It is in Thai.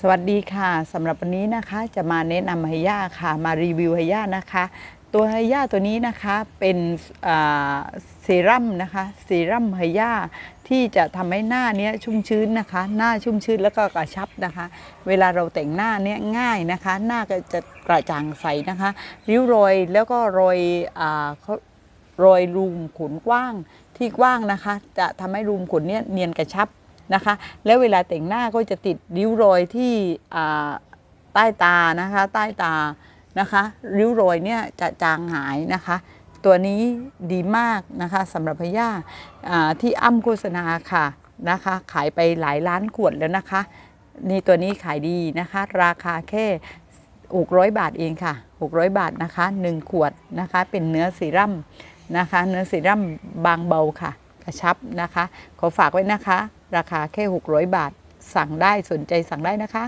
สวัสดีค่ะสำหรับวันนี้นะคะจะมาแนะนำไฮย่าค่ะ มารีวิวไฮย่านะคะ ตัวไฮย่าตัวนี้นะคะเป็นเซรั่มนะคะเซรั่มไฮย่าที่จะทำให้หน้าเนี้ยชุ่มชื้นนะคะ หน้าชุ่มชื้นแล้วก็กระชับนะคะ เวลาเราแต่งหน้าเนี้ยง่ายนะคะ หน้าก็จะกระจ่างใสนะคะ ริ้วรอยแล้วก็รอยอ่ารอยรูมขนกว้างที่กว้างนะคะ จะทำให้รูมขนเนี่ยเนียนกระชับ นะคะ แล้วเวลาแต่งหน้าก็จะติดริ้วรอยที่ใต้ตานะคะใต้ตานะคะริ้วรอยเนี่ยจะจางหายนะคะ ตัวนี้ดีมากนะคะสำหรับพย่าาที่อ้ำโฆษณาค่ะนะคะ ขายไปหลายล้านขวดแล้วนะคะนี่ตัวนี้ขายดีนะคะ ราคาแค่600 บาทเองค่ะ 600 บาทนะคะ 1 ขวดนะคะ เป็นเนื้อซีรั่มนะคะ เนื้อซีรั่มบางเบาค่ะ กระชับนะคะ ขอฝากไว้นะคะ ราคาแค่ 600 บาท สั่งได้สนใจสั่งได้นะคะ